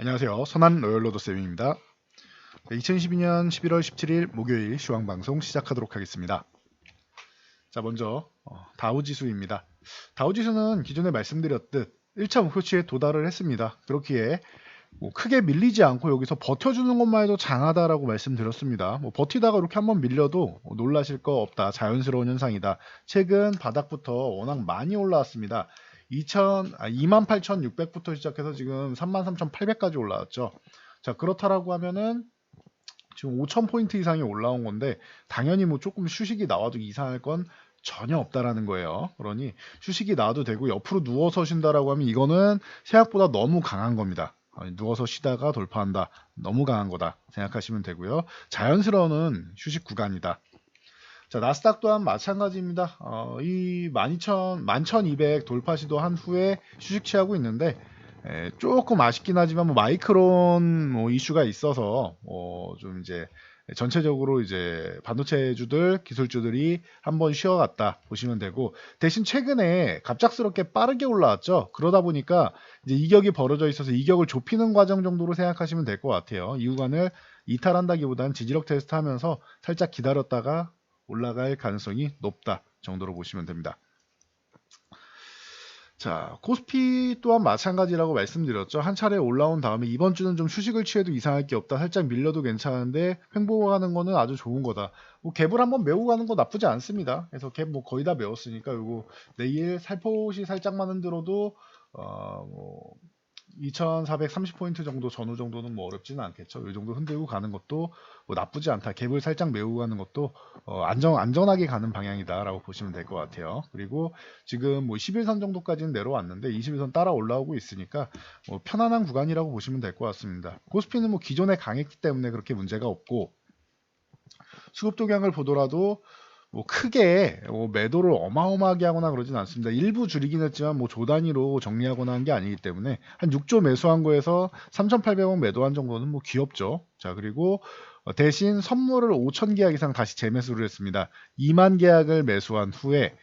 안녕하세요. 선한 로열로드 쌤입니다. 2012년 11월 17일 목요일 시황 방송 시작하도록 하겠습니다. 자, 먼저 어, 다우 지수입니다. 다우 지수는 기존에 말씀드렸듯 1차 목표치에 도달을 했습니다. 그렇기에 뭐 크게 밀리지 않고 여기서 버텨주는 것만 해도 장하다라고 말씀드렸습니다. 뭐 버티다가 이렇게 한번 밀려도 뭐 놀라실 거 없다. 자연스러운 현상이다. 최근 바닥부터 워낙 많이 올라왔습니다. 2000, 아, 28,600부터 시작해서 지금 33,800까지 올라왔죠. 자, 그렇다라고 하면은 지금 5,000포인트 이상이 올라온 건데 당연히 뭐 조금 휴식이 나와도 이상할 건 전혀 없다라는 거예요. 그러니 휴식이 나와도 되고 옆으로 누워서 쉰다라고 하면 이거는 생각보다 너무 강한 겁니다. 아니, 누워서 쉬다가 돌파한다. 너무 강한 거다. 생각하시면 되고요. 자연스러운 휴식 구간이다. 자, 나스닥 또한 마찬가지입니다. 어, 이 12,000, 11,200 돌파 시도한 후에 휴식 취하고 있는데 에, 조금 아쉽긴 하지만 뭐 마이크론 뭐 이슈가 있어서 어, 좀 이제 전체적으로 이제 반도체주들 기술주들이 한번 쉬어갔다 보시면 되고 대신 최근에 갑작스럽게 빠르게 올라왔죠. 그러다 보니까 이제 이격이 벌어져 있어서 이격을 좁히는 과정 정도로 생각하시면 될 것 같아요. 이 구간을 이탈한다기보다는 지지력 테스트하면서 살짝 기다렸다가 올라갈 가능성이 높다 정도로 보시면 됩니다. 자, 코스피 또한 마찬가지라고 말씀드렸죠. 한 차례 올라온 다음에 이번 주는 좀 휴식을 취해도 이상할 게 없다. 살짝 밀려도 괜찮은데 횡보가는 거는 아주 좋은 거다. 뭐 갭을 한번 메우고 가는 거 나쁘지 않습니다. 그래서 갭 뭐 거의 다 메웠으니까 요거 내일 살포시 살짝만 흔들어도 어 뭐 2430포인트 정도 전후 정도는 뭐 어렵지는 않겠죠. 이 정도 흔들고 가는 것도 뭐 나쁘지 않다. 갭을 살짝 메우고 가는 것도 어 안전 안전하게 가는 방향이다라고 보시면 될 것 같아요. 그리고 지금 뭐 11선 정도까지는 내려왔는데 21선 따라 올라오고 있으니까 뭐 편안한 구간이라고 보시면 될 것 같습니다. 코스피는 뭐 기존에 강했기 때문에 그렇게 문제가 없고 수급 동향을 보더라도 뭐 크게 뭐 매도를 어마어마하게 하거나 그러진 않습니다. 일부 줄이긴 했지만 뭐 조 단위로 정리하거나 한 게 아니기 때문에 한 6조 매수한 거에서 3,800원 매도한 정도는 뭐 귀엽죠. 자 그리고 어, 대신 선물을 5천 계약 이상 다시 재매수를 했습니다. 2만 계약을 매수한 후에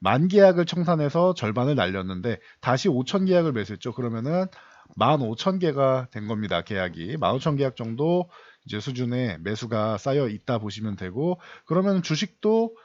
만 계약을 청산해서 절반을 날렸는데 다시 5천 계약을 매수했죠. 그러면은 15,000개가 된 겁니다. 계약이 15,000 계약 정도 이제 수준의 매수가 쌓여 있다 보시면 되고 그러면 주식도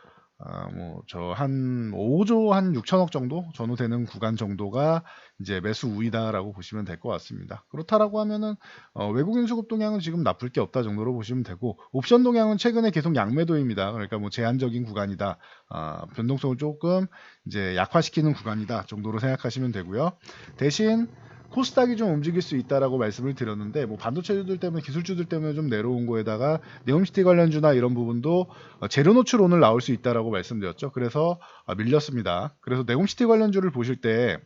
아, 뭐 저 한 5조 한 6천억 정도 전후 되는 구간 정도가 이제 매수 우위다라고 보시면 될 것 같습니다. 그렇다라고 하면은 어, 외국인 수급 동향은 지금 나쁠 게 없다 정도로 보시면 되고 옵션 동향은 최근에 계속 양매도입니다. 그러니까 뭐 제한적인 구간이다. 아, 변동성을 조금 이제 약화시키는 구간이다 정도로 생각하시면 되고요. 대신 코스닥이 좀 움직일 수 있다라고 말씀을 드렸는데 뭐 반도체주들 때문에 기술주들 때문에 좀 내려온 거에다가 네옴시티 관련주나 이런 부분도 어, 재료 노출 오늘 나올 수 있다라고 말씀드렸죠. 그래서 아, 밀렸습니다. 그래서 네옴시티 관련주를 보실 때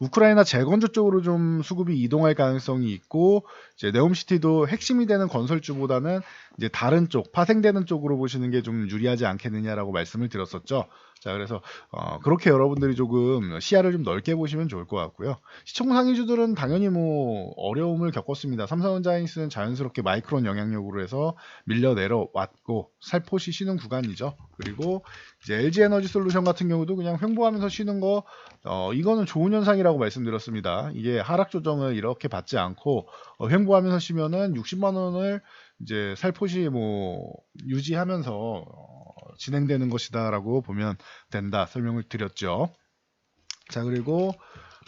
우크라이나 재건조 쪽으로 좀 수급이 이동할 가능성이 있고 이제 네옴시티도 핵심이 되는 건설주보다는 이제 다른 쪽 파생되는 쪽으로 보시는 게 좀 유리하지 않겠느냐라고 말씀을 드렸었죠. 자 그래서 어, 그렇게 여러분들이 조금 시야를 좀 넓게 보시면 좋을 것 같고요. 시총 상위주들은 당연히 뭐 어려움을 겪었습니다. 삼성전자인스는 자연스럽게 마이크론 영향력으로 해서 밀려 내려왔고 살포시 쉬는 구간이죠. 그리고 이제 LG 에너지 솔루션 같은 경우도 그냥 횡보하면서 쉬는 거 어, 이거는 좋은 현상이라고 말씀드렸습니다. 이게 하락 조정을 이렇게 받지 않고 어, 횡보하면서 쉬면은 60만 원을 이제 살포시 뭐 유지하면서 어, 진행되는 것이다라고 보면 된다 설명을 드렸죠. 자 그리고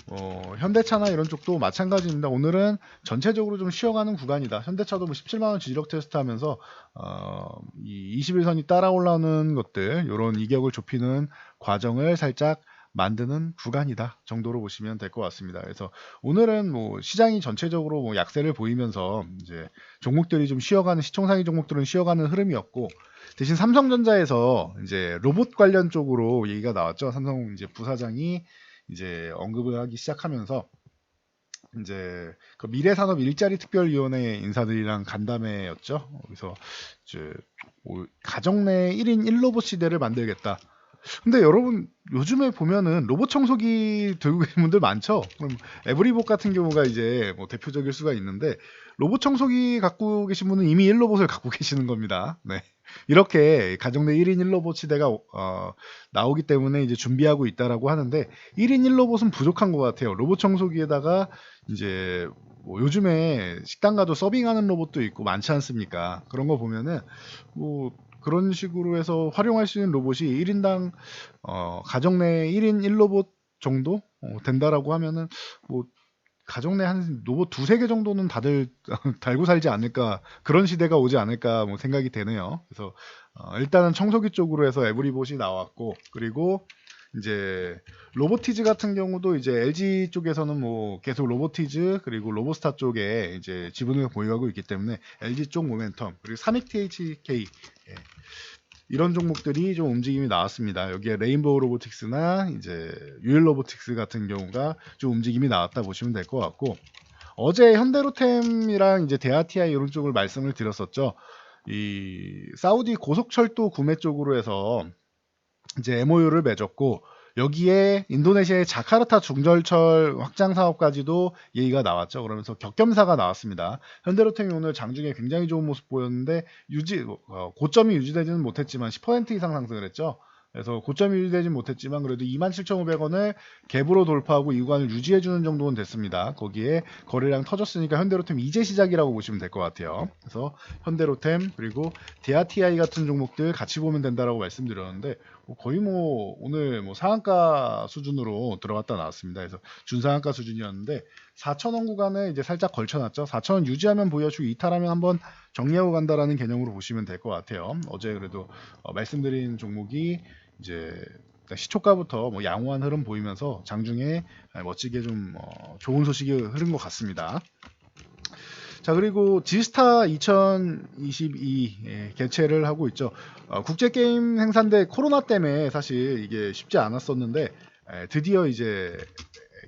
어, 현대차나 이런 쪽도 마찬가지입니다. 오늘은 전체적으로 좀 쉬어가는 구간이다. 현대차도 뭐 17만원 지지력 테스트 하면서 어, 이 21선이 따라 올라오는 것들 이런 이격을 좁히는 과정을 살짝 만드는 구간이다 정도로 보시면 될 것 같습니다. 그래서 오늘은 뭐 시장이 전체적으로 뭐 약세를 보이면서 이제 종목들이 좀 쉬어가는 시총 상위 종목들은 쉬어가는 흐름이었고 대신 삼성전자에서 이제 로봇 관련 쪽으로 얘기가 나왔죠. 삼성 이제 부사장이 이제 언급을 하기 시작하면서 이제 그 미래산업 일자리 특별위원회 인사들이랑 간담회였죠. 그래서 이제 뭐 가정 내 1인 1로봇 시대를 만들겠다. 근데 여러분 요즘에 보면은 로봇 청소기 들고 계신 분들 많죠. 그럼 에브리봇 같은 경우가 이제 뭐 대표적일 수가 있는데 로봇 청소기 갖고 계신 분은 이미 1로봇을 갖고 계시는 겁니다. 네. 이렇게 가정 내 1인 1로봇 시대가 어, 나오기 때문에 이제 준비하고 있다라고 하는데 1인 1로봇은 부족한 것 같아요. 로봇 청소기에다가 이제 뭐 요즘에 식당 가도 서빙하는 로봇도 있고 많지 않습니까? 그런 거 보면은 뭐 그런 식으로 해서 활용할 수 있는 로봇이 1인당 어, 가정 내 1인 1로봇 정도 어, 된다라고 하면은 뭐 가정 내 한 로봇 두세 개 정도는 다들 달고 살지 않을까 그런 시대가 오지 않을까 뭐 생각이 되네요. 그래서 어, 일단은 청소기 쪽으로 해서 에브리봇이 나왔고 그리고 이제 로보티즈 같은 경우도 이제 LG 쪽에서는 뭐 계속 로보티즈 그리고 로보스타 쪽에 이제 지분을 보유하고 있기 때문에 LG 쪽 모멘텀 그리고 산익 THK 예. 이런 종목들이 좀 움직임이 나왔습니다. 여기에 레인보우 로보틱스나 이제 유일 로보틱스 같은 경우가 좀 움직임이 나왔다 보시면 될 것 같고 어제 현대로템이랑 이제 데아티아이 이런 쪽을 말씀을 드렸었죠. 이 사우디 고속철도 구매 쪽으로 해서 이제 MOU를 맺었고 여기에 인도네시아의 자카르타 중절철 확장 사업까지도 얘기가 나왔죠. 그러면서 격겸사가 나왔습니다. 현대로템이 오늘 장중에 굉장히 좋은 모습 보였는데 유지 어, 고점이 유지되지는 못했지만 10% 이상 상승을 했죠. 그래서 고점이 유지되진 못했지만 그래도 27,500원을 갭으로 돌파하고 이 구간을 유지해주는 정도는 됐습니다. 거기에 거래량 터졌으니까 현대로템 이제 시작이라고 보시면 될 것 같아요. 그래서 현대로템 그리고 데아티아이 같은 종목들 같이 보면 된다라고 말씀드렸는데 뭐 거의 뭐 오늘 뭐 상한가 수준으로 들어갔다 나왔습니다. 그래서 준상한가 수준이었는데 4,000원 구간에 이제 살짝 걸쳐놨죠. 4,000원 유지하면 보여주고 이탈하면 한번 정리하고 간다라는 개념으로 보시면 될 것 같아요. 어제 그래도 어, 말씀드린 종목이 이제 시초가부터 뭐 양호한 흐름 보이면서 장중에 멋지게 좀 어, 좋은 소식이 흐른 것 같습니다. 자 그리고 지스타 2022 예, 개최를 하고 있죠. 어, 국제 게임 행사인데 코로나 때문에 사실 이게 쉽지 않았었는데 에, 드디어 이제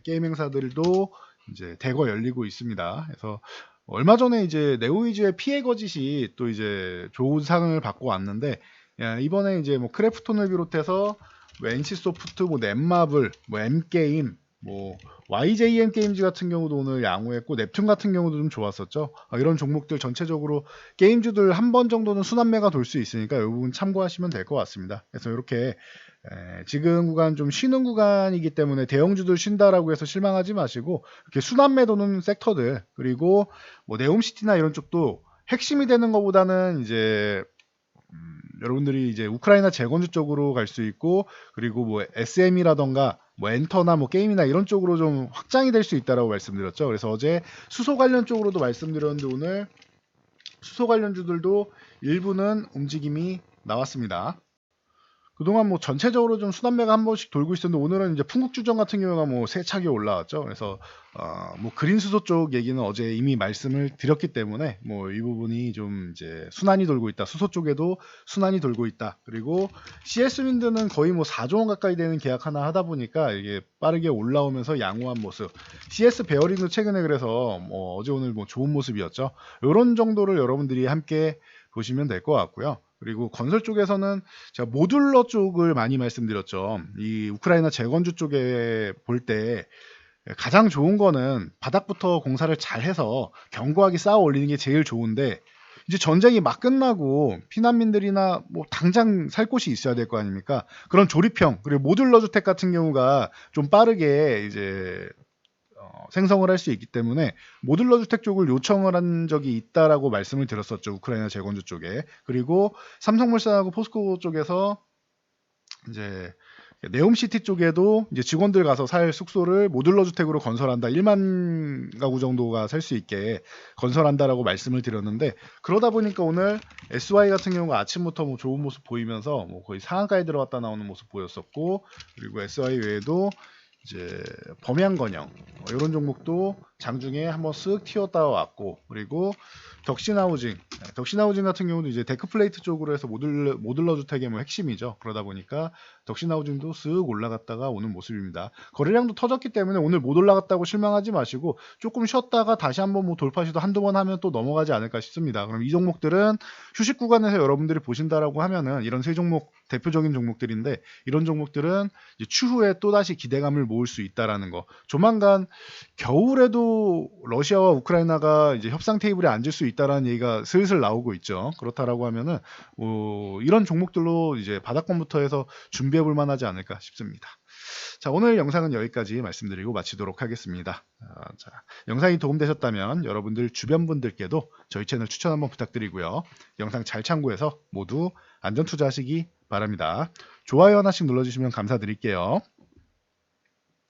게임 행사들도 이제 대거 열리고 있습니다. 그래서 얼마 전에 이제 네오이즈의 피해 거짓이 또 이제 좋은 상을 받고 왔는데 야, 이번에 이제 뭐 크래프톤을 비롯해서 뭐 NC 소프트, 뭐 넷마블, 뭐 M 게임, 뭐 YJM 게임즈 같은 경우도 오늘 양호했고 넵튠 같은 경우도 좀 좋았었죠. 아, 이런 종목들 전체적으로 게임주들 한 번 정도는 순환매가 돌 수 있으니까 이 부분 참고하시면 될 것 같습니다. 그래서 이렇게 에, 지금 구간 좀 쉬는 구간이기 때문에 대형주들 쉰다라고 해서 실망하지 마시고 이렇게 순환매 도는 섹터들 그리고 뭐 네옴시티나 이런 쪽도 핵심이 되는 것보다는 이제 음, 여러분들이 이제 우크라이나 재건주 쪽으로 갈 수 있고 그리고 뭐 SM이라던가 뭐 엔터나 뭐 게임이나 이런 쪽으로 좀 확장이 될 수 있다라고 말씀드렸죠. 그래서 어제 수소 관련 쪽으로도 말씀드렸는데 오늘 수소 관련주들도 일부는 움직임이 나왔습니다. 그동안 뭐 전체적으로 좀 수단매가 한 번씩 돌고 있었는데 오늘은 이제 풍국주정 같은 경우가 뭐 세차게 올라왔죠. 그래서 어 뭐 그린 수소 쪽 얘기는 어제 이미 말씀을 드렸기 때문에 뭐 이 부분이 좀 이제 순환이 돌고 있다. 수소 쪽에도 순환이 돌고 있다. 그리고 CS 윈드는 거의 뭐 4조 원 가까이 되는 계약 하나 하다 보니까 이게 빠르게 올라오면서 양호한 모습. CS 베어링도 최근에 그래서 뭐 어제 오늘 뭐 좋은 모습이었죠. 이런 정도를 여러분들이 함께 보시면 될 것 같고요. 그리고 건설 쪽에서는 제가 모듈러 쪽을 많이 말씀드렸죠. 이 우크라이나 재건주 쪽에 볼 때 가장 좋은 거는 바닥부터 공사를 잘 해서 견고하게 쌓아 올리는 게 제일 좋은데 이제 전쟁이 막 끝나고 피난민들이나 뭐 당장 살 곳이 있어야 될 거 아닙니까? 그런 조립형 그리고 모듈러 주택 같은 경우가 좀 빠르게 이제 어, 생성을 할 수 있기 때문에 모듈러 주택 쪽을 요청을 한 적이 있다라고 말씀을 드렸었죠. 우크라이나 재건주 쪽에. 그리고 삼성물산하고 포스코 쪽에서 이제 네옴시티 쪽에도 이제 직원들 가서 살 숙소를 모듈러 주택으로 건설한다. 1만 가구 정도가 살 수 있게 건설한다라고 말씀을 드렸는데 그러다 보니까 오늘 SY 같은 경우가 아침부터 뭐 좋은 모습 보이면서 뭐 거의 상한가에 들어갔다 나오는 모습 보였었고 그리고 SY 외에도 이제 범양건영 이런 뭐 종목도 장중에 한번 쓱 튀었다 왔고 그리고 덕신하우징 네, 덕신하우징 같은 경우도 이제 데크플레이트 쪽으로 해서 모듈러, 모듈러 주택의 뭐 핵심이죠. 그러다 보니까 덕신하우징도 쓱 올라갔다가 오는 모습입니다. 거래량도 터졌기 때문에 오늘 못 올라갔다고 실망하지 마시고 조금 쉬었다가 다시 한번 뭐 돌파 시도 한두 번 하면 또 넘어가지 않을까 싶습니다. 그럼 이 종목들은 휴식 구간에서 여러분들이 보신다라고 하면은 이런 세 종목 대표적인 종목들인데 이런 종목들은 추후에 또다시 기대감을 모을 수 있다라는 거. 조만간 겨울에도 러시아와 우크라이나가 이제 협상 테이블에 앉을 수 있다라는 얘기가 슬슬 나오고 있죠. 그렇다라고 하면은 어, 이런 종목들로 이제 바닥권부터 해서 준비해 볼 만하지 않을까 싶습니다. 자, 오늘 영상은 여기까지 말씀드리고 마치도록 하겠습니다. 아, 자, 영상이 도움되셨다면 여러분들 주변 분들께도 저희 채널 추천 한번 부탁드리고요. 영상 잘 참고해서 모두 안전 투자하시기 바랍니다. 좋아요 하나씩 눌러주시면 감사드릴게요.